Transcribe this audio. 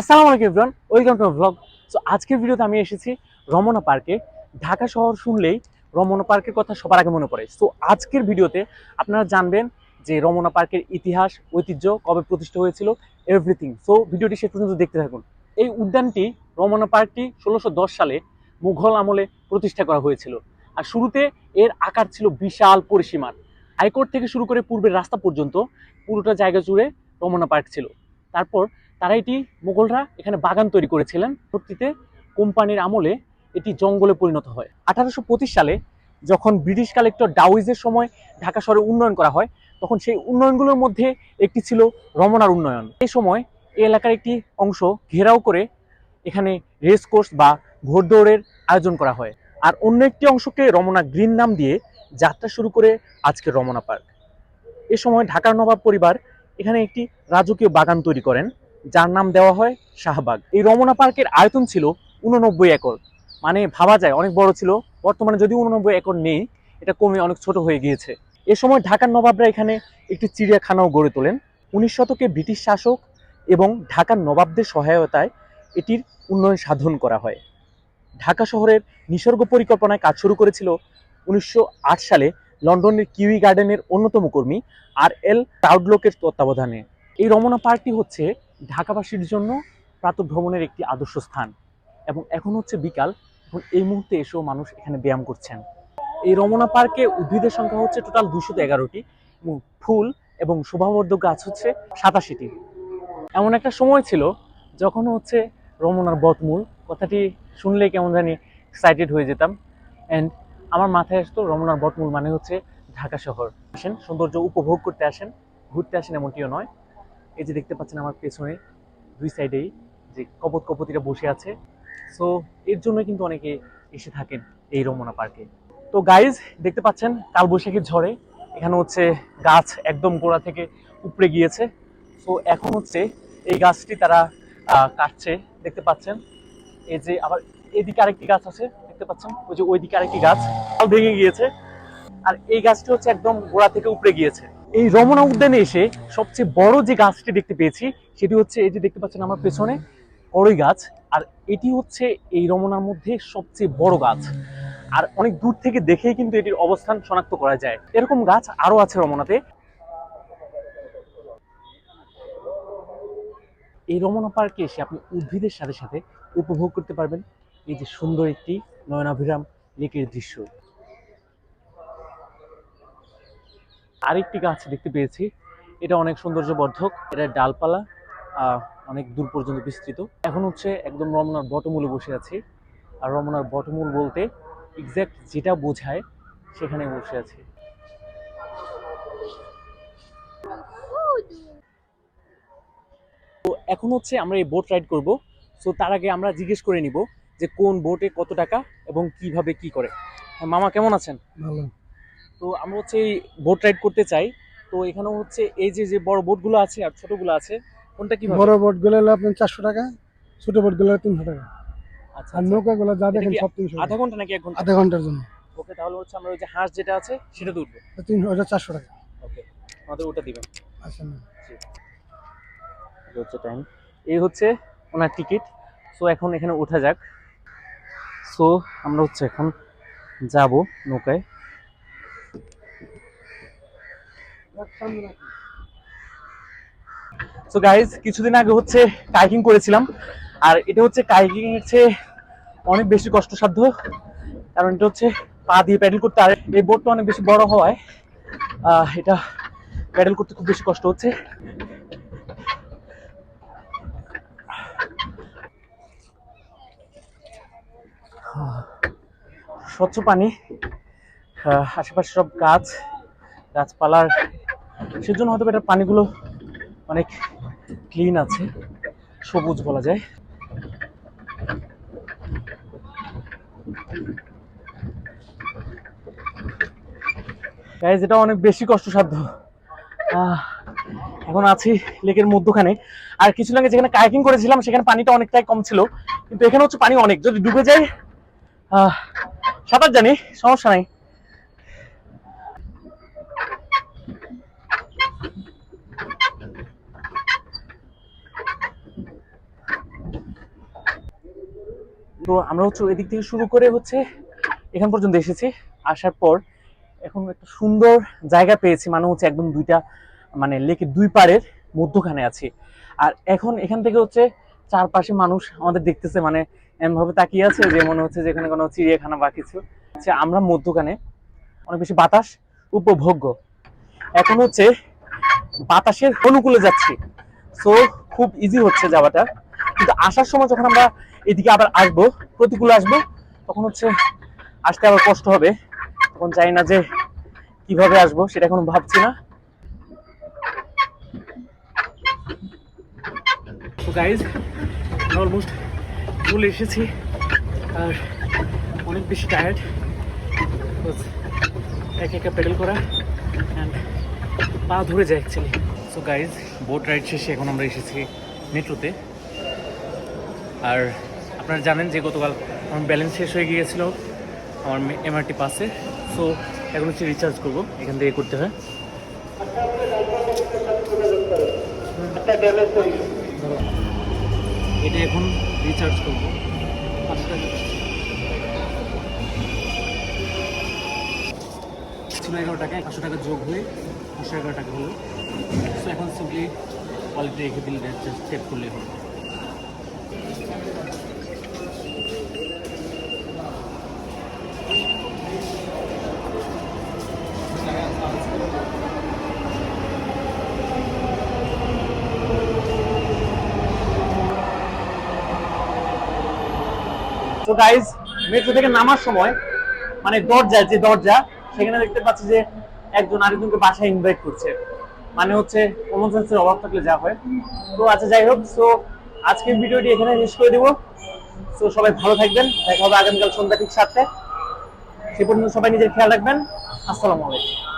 আসসালামু আলাইকুম everyone welcome to blog so আজকের ভিডিওতে আমি এসেছি রমনা পার্কে। ঢাকা শহর শুনলেই রমনা পার্কের কথা সবার আগে মনে পড়ে। সো আজকের ভিডিওতে আপনারা জানবেন যে রমনা পার্কের ইতিহাস, ঐতিহ্য কবে প্রতিষ্ঠা হয়েছিল এভরিথিং সো ভিডিওটি শেষ পর্যন্ত দেখতে থাকুন। এই উদ্যানটি রমনা পার্কটি ষোলোশো সালে মুঘল আমলে প্রতিষ্ঠা করা হয়েছিল। আর শুরুতে এর আকার ছিল বিশাল পরিসীমার হাইকোর্ট থেকে শুরু করে পূর্বের রাস্তা পর্যন্ত পুরোটা জায়গা জুড়ে রমনা পার্ক ছিল। তারপর তারা এটি মুঘলরা এখানে বাগান তৈরি করেছিলেন। পরবর্তীতে কোম্পানির আমলে এটি জঙ্গলে পরিণত হয়। আঠারোশো পঁচিশ সালে যখন ব্রিটিশ কালেক্টর ডাউইজের সময় ঢাকা শহরে উন্নয়ন করা হয়, তখন সেই উন্নয়নগুলোর মধ্যে একটি ছিল রমনার উন্নয়ন। এই সময় এই এলাকার একটি অংশ ঘেরাও করে এখানে রেস কোর্স বা ঘোড়দৌড়ের আয়োজন করা হয়। আর অন্য একটি অংশকে রমনা গ্রিন নাম দিয়ে যাত্রা শুরু করে আজকে রমনা পার্ক। এ সময় ঢাকার নবাব পরিবার এখানে একটি রাজকীয় বাগান তৈরি করেন। যার নাম দেওয়া হয় শাহবাগ। এই রমনা পার্কের আয়তন ছিল উননব্বই একর। মানে ভাবা যায়, অনেক বড় ছিল। বর্তমানে যদি উননব্বই একর নেই, এটা কমে অনেক ছোট হয়ে গিয়েছে। এ সময় ঢাকার নবাবরা এখানে একটি চিড়িয়াখানাও গড়ে তোলেন। উনিশ শতকে ব্রিটিশ শাসক এবং ঢাকার নবাবদের সহায়তায় এটির উন্নয়ন সাধন করা হয়। ঢাকা শহরের নিসর্গ পরিকল্পনায় কাজ শুরু করেছিল উনিশশো আট সালে লন্ডনের কিউই গার্ডেনের অন্যতম কর্মী আর এল টাউডলোকের তত্ত্বাবধানে। এই রমনা পার্কটি হচ্ছে ঢাকাবাসীর জন্য প্রাতঃভ্রমণের একটি আদর্শ স্থান। এবং এখন হচ্ছে বিকাল, এখন এই মুহূর্তে এসেও মানুষ এখানে ব্যায়াম করছেন। এই রমনা পার্কে উদ্ভিদের সংখ্যা হচ্ছে টোটাল দুশো এগারোটি, এবং ফুল এবং শোভাবর্ধক গাছ হচ্ছে সাতাশিটি। এমন একটা সময় ছিল যখন হচ্ছে রমনার বটমূল, কথাটি শুনলে কেমন জানি এক্সাইটেড হয়ে যেতাম। অ্যান্ড আমার মাথায় আসতো রমনার বটমূল মানে হচ্ছে ঢাকা শহর। আসেন, সৌন্দর্য উপভোগ করতে আসেন, ঘুরতে আসেন এমনটিও নয়। এই যে দেখতে পাচ্ছেন আমার পেছনে দুই সাইডেই যে কপত কপতিরা বসে আছে। সো এর জন্য কিন্তু অনেকে এসে থাকেন এই রমনা পার্কে। তো গাইজ দেখতে পাচ্ছেন কালবৈশাখীর ঝড়ে এখানে হচ্ছে গাছ একদম গোড়া থেকে উপড়ে গিয়েছে। সো এখন হচ্ছে এই গাছটি তারা কাটছে। দেখতে পাচ্ছেন এই যে আবার এদিকে আরেকটি গাছ আছে, দেখতে পাচ্ছেন? ওই যে ওইদিকে আরেকটি গাছ ভেঙে গিয়েছে। আর এই গাছটি হচ্ছে একদম গোড়া থেকে উপড়ে গিয়েছে। এই রমনা উদ্যানে এসে সবচেয়ে বড় যে গাছটি দেখতে পেয়েছি, সেটি হচ্ছে এই যে দেখতে পাচ্ছেন আমার পেছনে করই গাছ, আর এটি হচ্ছে এই রমনার মধ্যে সবচেয়ে বড় গাছ। আর অনেক দূর থেকে দেখেই কিন্তু এটির অবস্থান শনাক্ত করা যায়। এরকম গাছ আরও আছে রমনাতে এই রমনা পার্কে এসে আপনি উদ্ভিদের সাথে সাথে উপভোগ করতে পারবেন এই যে সুন্দর একটি নয়নাভিরাম লেকের দৃশ্য। আরেকটি গাছ দেখতে পেয়েছি। এটা অনেক সৌন্দর্যবর্ধক। এটা ডালপালা অনেক দূর পর্যন্ত বিস্তৃত। এখন হচ্ছে একদম রমনার বটমূলে বসে আছি। আর রমনার বটমূল বলতে এক্স্যাক্ট যেটা বোঝায়, সেখানে বসে আছি। তো এখন হচ্ছে আমরা এই বোট রাইড করব। সো তার আগে আমরা জিজ্ঞেস করে নিব যে কোন বোটে কত টাকা এবং কীভাবে কি করে। মামা, কেমন আছেন? ভালো। তো আমরা হচ্ছে এই বোট রাইড করতে চাই। তো এখানে হচ্ছে এই যে যে বড় বোটগুলো আছে আর ছোটগুলো আছে কোনটা কি বড় বোটগুলো হলো আপনার চারশো টাকা ছোট বোটগুলো তিনশো টাকা। আচ্ছা আর আচ্ছা। যা এটা দেখেন সব তিনশো আধা ঘণ্টা নাকি এক ঘণ্টা? আধা ঘণ্টার জন্য। ওকে তাহলে হচ্ছে আমরা ওই যে হাঁস যেটা আছে সেটা তুলবো। তিনশো ওটা চারশো টাকা। ওকে আমাদের ওটা দিবেন। আচ্ছা না হচ্ছে টাইম এই হচ্ছে ওনার টিকিট সো এখন এখানে ওঠা যাক। সো আমরা হচ্ছে এখন যাব নৌকায়। সো গাইজ কিছুদিন আগে হচ্ছে কাইকিং করেছিলাম, আর এটা হচ্ছে কাইকিং এর চেয়ে অনেক বেশি কষ্টসাধ্য, কারণ এটা হচ্ছে পা দিয়ে প্যাডেল করতে, আর এই বোটটা অনেক বেশি বড় হওয়ায় এটা প্যাডেল করতে খুব বেশি কষ্ট হচ্ছে। স্বচ্ছ পানি আশেপাশে সব গাছ, গাছপালার সেজন্য হয়তো এটার পানিগুলো অনেক ক্লিন আছে, সবুজ বলা যায়। এটা অনেক বেশি কষ্টসাধ্য। এখন আছি লেকের মধ্যখানে। আর কিছু আগে যেখানে কায়াকিং করেছিলাম, সেখানে পানিটা অনেকটাই কম ছিল। কিন্তু এখানে হচ্ছে পানি অনেক। যদি ডুবে যায় সাঁতার জানি, সমস্যা নাই। তো আমরা হচ্ছে এদিক থেকে শুরু করে হচ্ছে এখান পর্যন্ত এসেছি। আসার পর এখন একটা সুন্দর জায়গা পেয়েছি মানে হচ্ছে একদম দুইটা মানে লেকের দুই পাড়ের মধ্যখানে আছি। আর এখন এখান থেকে হচ্ছে চারপাশে মানুষ আমাদের দেখতেছে মানে এমনভাবে তাকিয়ে আছে যে মনে হচ্ছে যে এখানে কোনো চিড়িয়াখানা বা কিছু। হচ্ছে আমরা মধ্যখানে, অনেক বেশি বাতাস, উপভোগ্য। এখন হচ্ছে বাতাসের অনুকূলে যাচ্ছি। সো খুব ইজি হচ্ছে যাওয়াটা। কিন্তু আসার সময় যখন আমরা এদিকে আবার আসব, প্রতিকূলে আসব। তখন হচ্ছে আসতে আবার কষ্ট হবে। তখন চাই না যে কীভাবে আসব, সেটা এখন ভাবছি না। তো গাইজ অলমোস্ট চলে এসেছি। আর অনেক বেশি টায়ার্ড এক একা পেডেল করা অ্যান্ড পা ধরে যায় actually so guys boat ride শেষে এখন আমরা এসেছি মেট্রোতে আর আপনারা জানেন যে গতকাল আমার ব্যালেন্স শেষ হয়ে গিয়েছিল আমার এমআরটি পাসে। সো এখন হচ্ছে রিচার্জ করব, এখান থেকে করতে হয়। এটা এখন রিচার্জ করব। ছিল এগারো টাকা একশো টাকা যোগ হয়ে পাঁচশো এগারো টাকা হলো। সো এখন সিম্পলি কোয়ালিটি রেখে দিলে সেভ করলে হবে। তো গাইজ মেট্রো থেকে নামার সময় মানে দরজা, যে দরজা, সেখানে দেখতে পাচ্ছি যে একজন আরেকজনকে বাসায় ইনভাইট করছে। মানে হচ্ছে কমন সেন্সের অভাব থাকলে যা হয়। তো আচ্ছা যাই হোক সো আজকের ভিডিওটি এখানে শেষ করে দিব। সো সবাই ভালো থাকবেন, দেখা হবে আগামীকাল সন্ধ্যা ঠিক সাতটায়। সে পর্যন্ত সবাই নিজের খেয়াল রাখবেন। আসসালামু আলাইকুম।